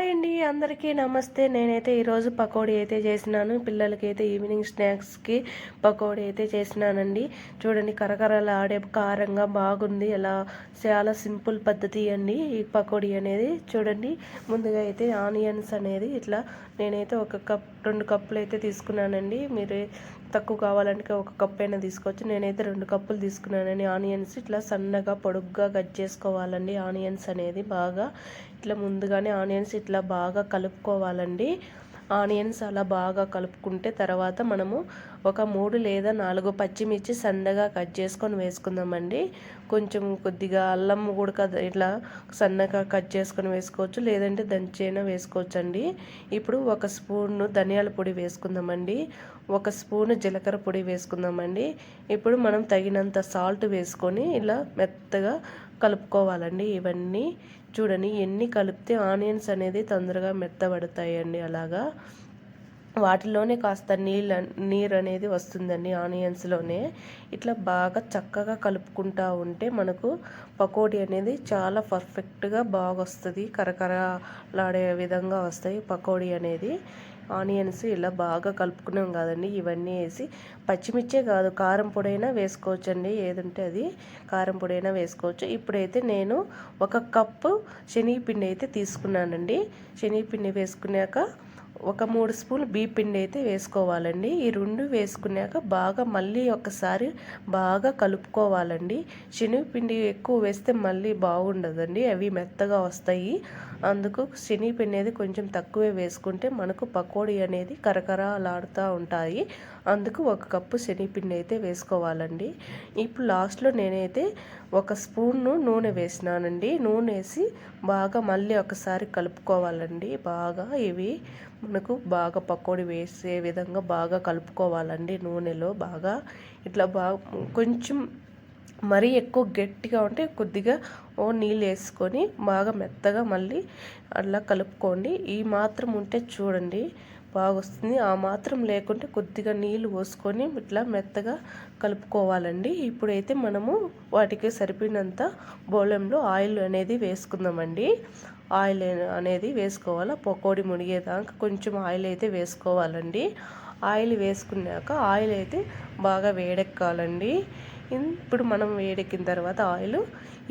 Hi అండి అందరికీ నమస్తే. నేనైతే ఈరోజు పకోడీ అయితే చేసినాను. పిల్లలకి అయితే ఈవినింగ్ స్నాక్స్కి పకోడీ అయితే చేసినానండి. చూడండి కరకరలు ఆడే కారంగా బాగుంది. ఎలా చాలా సింపుల్ పద్ధతి అండి ఈ పకోడీ అనేది. చూడండి ముందుగా అయితే ఆనియన్స్ అనేది ఇట్లా నేనైతే ఒక కప్ రెండు కప్పులు అయితే తీసుకున్నానండి. మీరు తక్కువ కావాలంటే ఒక కప్ అయినా తీసుకోవచ్చు. నేనైతే రెండు కప్పులు తీసుకున్నానండి. ఆనియన్స్ ఇట్లా సన్నగా పొడుగ్గా కట్ చేసుకోవాలండి. ఆనియన్స్ అనేది బాగా ఇట్లా ముందుగానే ఆనియన్స్ ఇట్లా బాగా కలుపుకోవాలండి. ఆనియన్స్ అలా బాగా కలుపుకుంటే తర్వాత మనము ఒక మూడు లేదా నాలుగు పచ్చిమిర్చి సన్నగా కట్ చేసుకొని వేసుకుందామండి. కొంచెం కొద్దిగా అల్లం కూడా ఇట్లా సన్నగా కట్ చేసుకొని వేసుకోవచ్చు లేదంటే దంచైనా వేసుకోవచ్చు అండి ఇప్పుడు ఒక స్పూన్ ధనియాల పొడి వేసుకుందామండి. ఒక స్పూన్ జీలకర్ర పొడి వేసుకుందామండి. ఇప్పుడు మనం తగినంత సాల్ట్ వేసుకొని ఇలా మెత్తగా కలుపుకోవాలండి ఇవన్నీ. చూడండి ఎన్ని కలిపితే ఆనియన్స్ అనేది తొందరగా మెత్తబడతాయండి అలాగా. వాటిలోనే కాస్త నీళ్ళ నీరు అనేది వస్తుందండి ఆనియన్స్లోనే. ఇట్లా బాగా చక్కగా కలుపుకుంటూ ఉంటే మనకు పకోడీ అనేది చాలా పర్ఫెక్ట్గా బాగా వస్తుంది కరకరలాడే విధంగా వస్తాయి పకోడీ అనేది. ఆనియన్స్ ఇలా బాగా కలుపుకున్నాం కాదండి. ఇవన్నీ వేసి పచ్చిమిర్చే కాదు కారం పొడైనా వేసుకోవచ్చండి. ఏదంటే అది కారం పొడైనా వేసుకోవచ్చు. ఇప్పుడైతే నేను ఒక కప్పు శనగపిండి అయితే తీసుకున్నానండి. శనగపిండి వేసుకున్నాక ఒక మూడు స్పూన్ బీ పిండి అయితే వేసుకోవాలండి. ఈ రెండు వేసుకున్నాక బాగా మళ్ళీ ఒకసారి బాగా కలుపుకోవాలండి. శనగపిండి ఎక్కువ వేస్తే మళ్ళీ బాగుండదండి. అవి మెత్తగా వస్తాయి. అందుకు శనగపిండి అనేది కొంచెం తక్కువే వేసుకుంటే మనకు పకోడీ అనేది కరకరలాడుతూ ఉంటాయి. అందుకు ఒక కప్పు శనగపిండి అయితే వేసుకోవాలండి. ఇప్పుడు లాస్ట్లో నేనైతే ఒక స్పూన్ను నూనె వేసినానండి. నూనె వేసి బాగా మళ్ళీ ఒకసారి కలుపుకోవాలండి. బాగా ఇవి మనకు బాగా పకోడీ వేసే విధంగా బాగా కలుపుకోవాలండి నూనెలో. బాగా ఇట్లా బాగా కొంచెం మరీ ఎక్కువ గట్టిగా ఉంటే కొద్దిగా ఓ నీళ్ళు వేసుకొని బాగా మెత్తగా మళ్ళీ అలా కలుపుకోండి. ఈ మాత్రం ఉంటే చూడండి. బాగొస్తుంది. ఆ మాత్రం లేకుంటే కొద్దిగా నీళ్ళు పోసుకొని ఇట్లా మెత్తగా కలుపుకోవాలండి. ఇప్పుడైతే మనము వాటికి సరిపోయినంత బోలంలో ఆయిల్ అనేది వేసుకుందామండి. ఆయిల్ అనేది వేసుకోవాలి? పకోడీ మునిగేదాకా కొంచెం ఆయిల్ అయితే వేసుకోవాలండి. ఆయిల్ వేసుకున్నాక ఆయిల్ అయితే బాగా వేడెక్కాలండి. ఇప్పుడు మనం వేడెక్కిన తర్వాత ఆయిల్.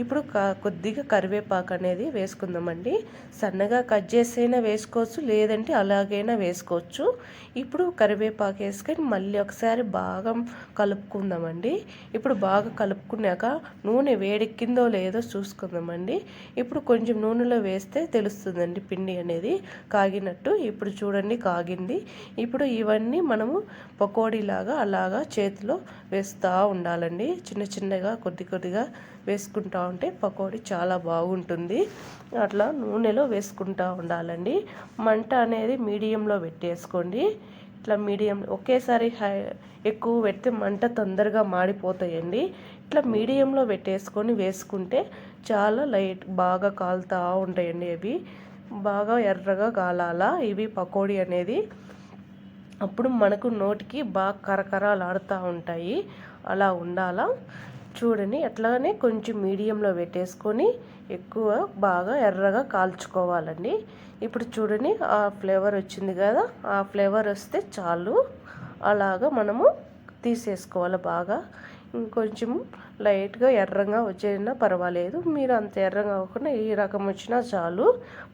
ఇప్పుడు కొద్దిగా కరివేపాకు అనేది వేసుకుందామండి. సన్నగా కట్ చేసైనా వేసుకోవచ్చు లేదంటే అలాగైనా వేసుకోవచ్చు. ఇప్పుడు కరివేపాకు వేసుకొని మళ్ళీ ఒకసారి బాగా కలుపుకుందామండి. ఇప్పుడు బాగా కలుపుకున్నాక నూనె వేడెక్కిందో లేదో చూసుకుందామండి. ఇప్పుడు కొంచెం నూనెలో వేస్తే తెలుస్తుందండి పిండి అనేది కాగినట్టు. ఇప్పుడు చూడండి కాగింది. ఇప్పుడు ఇవన్నీ మనము పకోడీలాగా అలాగా చేతిలో వేస్తూ ఉండాలండి. చిన్న చిన్నగా కొద్ది కొద్దిగా వేసుకుంటా ఉంటే పకోడీ చాలా బాగుంటుంది. అట్లా నూనెలో వేసుకుంటూ ఉండాలండి. మంట అనేది మీడియంలో పెట్టేసుకోండి. ఇట్లా మీడియం ఒకేసారి హై ఎక్కువ పెడితే మంట తొందరగా మాడిపోతాయండి. ఇట్లా మీడియంలో పెట్టేసుకొని వేసుకుంటే చాలా లైట్ బాగా కాలుతూ ఉంటాయండి అవి. బాగా ఎర్రగా కాలాల ఇవి పకోడీ అనేది. అప్పుడు మనకు నోటికి బాగా కరకరలాడుతూ ఉంటాయి. అలా ఉండాలా? చూడండి అట్లానే కొంచెం మీడియంలో పెట్టేసుకొని ఎక్కువ బాగా ఎర్రగా కాల్చుకోవాలండి. ఇప్పుడు చూడండి ఆ ఫ్లేవర్ వచ్చింది కదా ఆ ఫ్లేవర్ వస్తే చాలు. అలాగా మనము తీసేసుకోవాలి బాగా. ఇంకొంచెం లైట్గా ఎర్రగా వచ్చేనా పర్వాలేదు. మీరు అంత ఎర్రగా కాకుండా ఈ రకం వచ్చినా చాలు.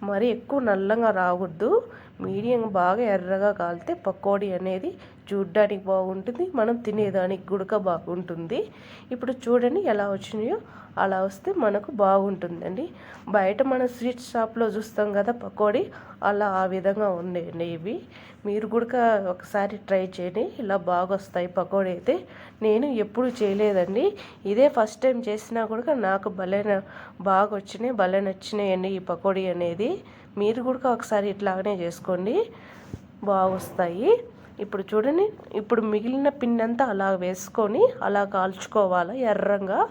మరి ఎక్కువ నల్లగా రావద్దు. మీడియం బాగా ఎర్రగా కాలితే పకోడీ అనేది చూడ్డానికి బాగుంటుంది మనం తినేదానికి గుడక బాగుంటుంది. ఇప్పుడు చూడండి ఎలా వచ్చినాయో అలా వస్తే మనకు బాగుంటుందండి. బయట మన స్వీట్ షాప్లో చూస్తాం కదా పకోడీ అలా ఆ విధంగా ఉండేయండి ఇవి. మీరు కూడా ఒకసారి ట్రై చేయండి ఇలా బాగా వస్తాయి పకోడీ అయితే. నేను ఎప్పుడు చేయలేదండి. ఇదే ఫస్ట్ టైం చేసినా కూడా నాకు భలే బాగా వచ్చినాయి భలే నచ్చినాయండి ఈ పకోడీ అనేది. మీరు కూడా ఒకసారి ఇట్లాగనే చేసుకోండి. బాగా వస్తాయి ఇప్పుడు చూడండి ఇప్పుడు మిగిలిన పిండి అలా వేసుకొని అలా కాల్చుకోవాలి ఎర్రంగా?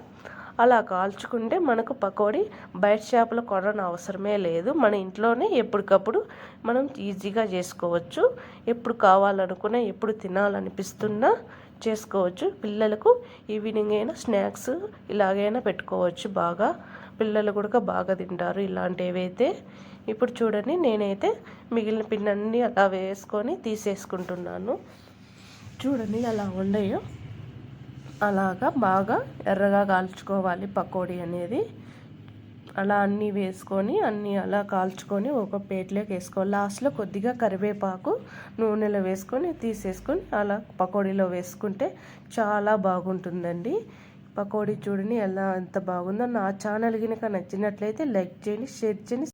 అలా కాల్చుకుంటే మనకు పకోడీ బయట చేపలు కొనని అవసరమే లేదు. మన ఇంట్లోనే ఎప్పటికప్పుడు మనం ఈజీగా చేసుకోవచ్చు. ఎప్పుడు కావాలనుకున్నా ఎప్పుడు తినాలనిపిస్తున్నా చేసుకోవచ్చు. పిల్లలకు ఈవినింగ్ అయినా స్నాక్స్ ఇలాగైనా పెట్టుకోవచ్చు బాగా. పిల్లలు కూడా బాగా తింటారు ఇలాంటివి అయితే ఇప్పుడు చూడండి నేనైతే మిగిలిన పిండి అలా వేసుకొని తీసేసుకుంటున్నాను. చూడండి అలా ఉండయో అలాగా బాగా ఎర్రగా కాల్చుకోవాలి పకోడీ అనేది. అలా అన్నీ వేసుకొని అన్నీ అలా కాల్చుకొని ఒక ప్లేట్లోకి వేసుకోవాలి. లాస్ట్లో కొద్దిగా కరివేపాకు నూనెలో వేసుకొని తీసేసుకొని అలా పకోడీలో వేసుకుంటే చాలా బాగుంటుందండి. పకోడీ చూడండి ఎలా ఎంత బాగుందో. నా ఛానల్ కనుక నచ్చినట్లయితే లైక్ చేయండి షేర్ చేయండి.